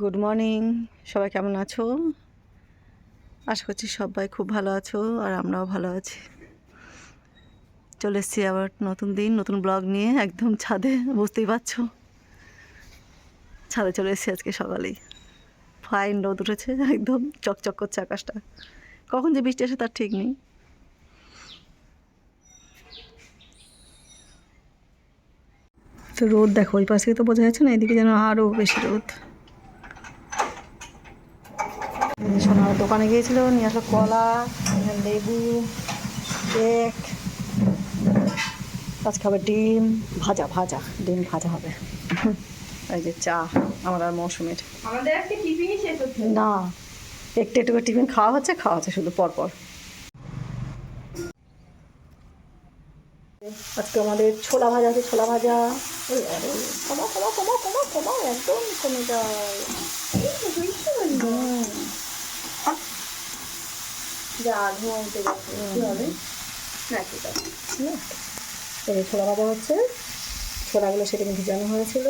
Good morning সবাই কেমন আছো? আশা করছি সবাই খুব ভালো আছো আর আমরাও ভালো আছি। চলে এসেছি আবার নতুন দিন, নতুন ব্লগ নিয়ে একদম ছাদে, বুঝতেই পারছ? ছাদে চলে এসেছি আজকে সকালেই। ফাইন রোদ উঠেছে, একদম চকচক করছে আকাশটা। কখন যে বৃষ্টি আসে তার ঠিক নেই। তো রোদ দেখো, ওই পাশ তো বোঝা যাচ্ছে না, এদিকে যেন আরও বেশি রোদ। সোনার দোকানে গিয়েছিল নিয়ে আসলো কলা লেবু কেক আজ খাবে ডিম ভাজা ভাজা ডিম ভাজা হবে। এই যে চা আমার আর মৌসুমের। আমাদের আজকে টিফিনই শেষ হচ্ছে। না একটু একটু করে টিফিন খাওয়া হচ্ছে খাওয়া হচ্ছে শুধু পরপর আজকে আমাদের ছোলা ভাজা আছে ছোলা ভাজা। কমাও কমাও কমাও কমাও কমাও একদম কমে যায়। যা যাচ্ছে কি হবে? না ঠিক আছে? এই ছোলা ভাজা হচ্ছে ছোলাগুলো সেদিন ভিজানো হয়েছিল।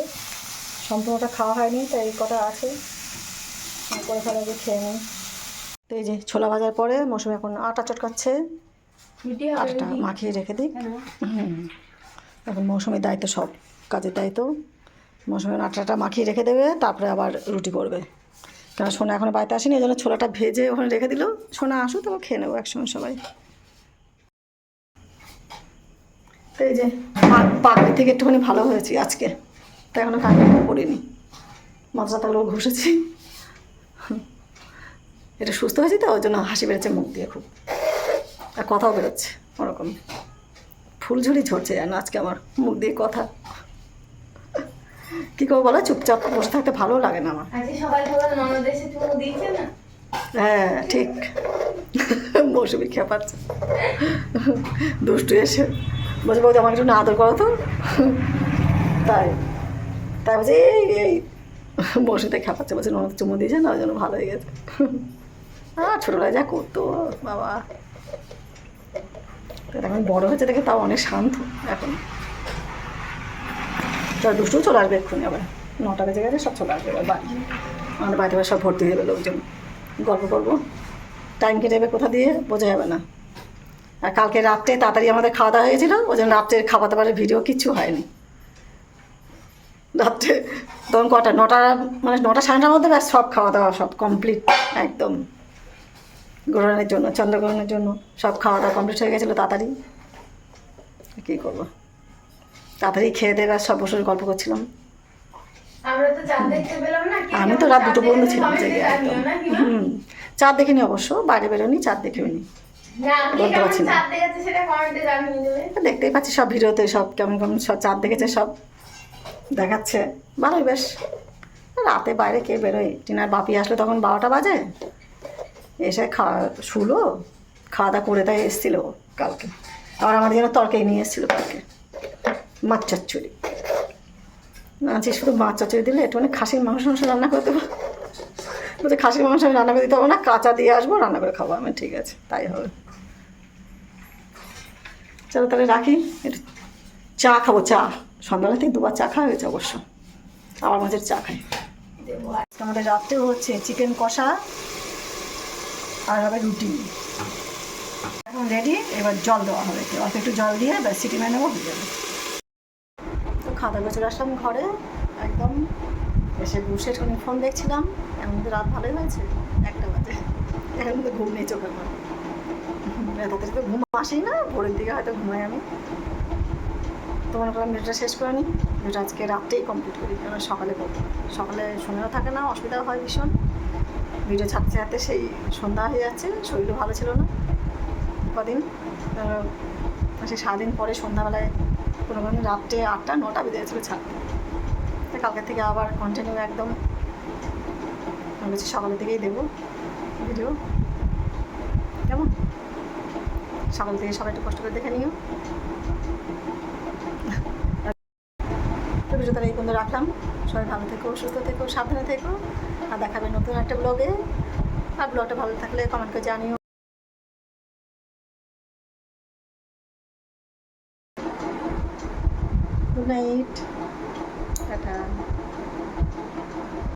সম্পূর্ণটা খাওয়া হয়নি তাই এই কটা আছে। করে ফেলা যে খেয়ে নিই তো এই যে ছোলা ভাজার পরে মৌসুমি এখন আটা চটকাচ্ছে। আটাটা মাখিয়ে রেখে দিই হুম। এখন মৌসুমির দায়িত্ব সব কাজের দায়িত্ব। মৌসুমির আটাটা মাখিয়ে রেখে দেবে তারপরে আবার রুটি করবে। কেন সোনা এখনও বাড়িতে আসেনি, এই জন্য ছোলাটা ভেজে ওখানে রেখে দিল। সোনা আসুক তারপর খেয়ে নেব একসঙ্গে সবাই। তো এই যে পাগড়ি থেকে একটুখানি ভালো হয়েছি আজকে। তাই এখনও কাঁকড়ি পড়িনি মাথা তাগুলো ঘষেছি। এটা সুস্থ হয়েছে তো, ওই জন্য হাসি বেড়েছে মুখ দিয়ে খুব। আর কথাও বেরোচ্ছে, ওরকম। ফুলঝুরি ঝরছে যেন আজকে আমার মুখ দিয়ে কথা। কী করব বলো? চুপচাপ বসে থাকতে ভালো লাগে না আমার। সবাই না? হ্যাঁ ঠিক। মৌসুমি খেপাচ্ছে দুষ্টু এসে বলছে বলছে আমাকে একটু না আদর করো তো। তাই তাই বলছে এই এই মৌসুমিতে খেপাচ্ছে বলছে ননদ চুমু দিয়েছে না ওই জন্য ভালো হয়ে গেছে। আর ছোটোবেলায় যা করতো বাবা। এখন বড় হয়েছে দেখে তাও অনেক শান্ত এখন। তার দুষ্টু চলে আসবে এক্ষুনি আবার। নটা বেজে গেছে, সব চলে আসবে এবার বাড়ি আমাদের বাড়িতে সব ভর্তি হয়ে গেলো লোকজন। গল্প করব। টাইম কেটে যাবে কোথা দিয়ে, বোঝা যাবে না। আর কালকে রাত্রে তাড়াতাড়ি আমাদের খাওয়া দাওয়া হয়েছিল, ওই জন্য রাত্রে খাওয়া দাওয়ার ভিডিও কিচ্ছু হয়নি। রাত্রে তখন কটা, নটা মানে নটা সাড়ে নটার মধ্যে ব্যাস সব খাওয়া দাওয়া, সব কমপ্লিট একদম। গ্রহণের জন্য, চন্দ্রগ্রহণের জন্য সব খাওয়া দাওয়া কমপ্লিট হয়ে গেছিল তাড়াতাড়ি। কী করব? তাড়াতাড়ি খেয়ে দেবে আর সব বসে গল্প করছিলাম। আমি তো রাত দুটো পর্যন্ত ছিলাম জেগে একদম। হুম। চাঁদ দেখিনি অবশ্য বাইরে বেরোনি চাঁদ দেখেও নি বলতে পারছি না। দেখতেই পাচ্ছি সব ভিডিওতে সব কেমন কেমন সব চাঁদ দেখেছে সব দেখাচ্ছে। ভালোই বেশ। রাতে বাইরে কে বেরোয়? টিনার বাপি আসলে তখন বারোটা বাজে। এসে খাওয়া শুলো খাওয়া দাওয়া করে তাই এসেছিল কালকে। আবার আমাদের জন্য তরকারি নিয়ে এসেছিল কালকে। মাছ চচ্চড়ি। আজকে শুধু মাছ চচ্চড়ি দিলে? একটু অনেক খাসির মাংস মাংস রান্না করে দেবো। বলছে, খাসির মাংস আমি রান্না করে দিতে হবে না, কাঁচা দিয়ে আসব, রান্না করে খাব। আমি ঠিক আছে, তাই হবে। চলো তাহলে রাখি। একটু চা খাব, চা। সন্ধ্যাবেলা থেকে দুবার চা খাওয়া হয়েছে অবশ্য। আমার মাঝের চা খাই। আজকে আমাদের রাত্রেও হচ্ছে চিকেন কষা আর হবে রুটি। এখন রেডি এবার জল দেওয়া হবে। অল্প একটু জল দিয়ে, ব্যাস, সিটি মেনে নেব, হয়ে যাবে। খাওয়া দাওয়া চলে আসলাম ঘরে, একদম এসে বসে একটুখানি ফোন দেখছিলাম এমন রাত ভালোই হয়েছে, একটা বাজে। এখন তো ঘুম নেই চোখের মধ্যে তাড়াতাড়ি তো ঘুম আসেই না, ভোরের দিকে হয়তো ঘুমাই আমি। তো মনে করলাম ভিডিওটা শেষ করে নিই ভিডিওটা আজকে রাত্রেই কমপ্লিট করি কারণ সকালে করব। সকালে শোনাও থাকে না, অসুবিধা হয় ভীষণ। ভিডিও ছাড়তে ছাড়তে সেই সন্ধ্যা হয়ে যাচ্ছে, শরীরও ভালো ছিল না। কদিন? আহ, সেই সারাদিন পরে সন্ধ্যাবেলায় কোনো কোনো রাত্রে আটটা নটা বেজে গেছিল ছাড়তে কালকে থেকে আবার কন্টিনিউ একদম সকালের দিকেই দেবো ভিডিও কেমন? সকাল থেকে সবাই একটু কষ্ট করে দেখে নিও। ভিডিও তাহলে এই পর্যন্ত রাখলাম। সবাই ভালো থেকো সুস্থ থেকো সাবধানে থেকো। আর দেখাবে নতুন একটা ব্লগে আর ব্লগটা ভালো থাকলে কমেন্ট করে জানিও। night. Ta-ta.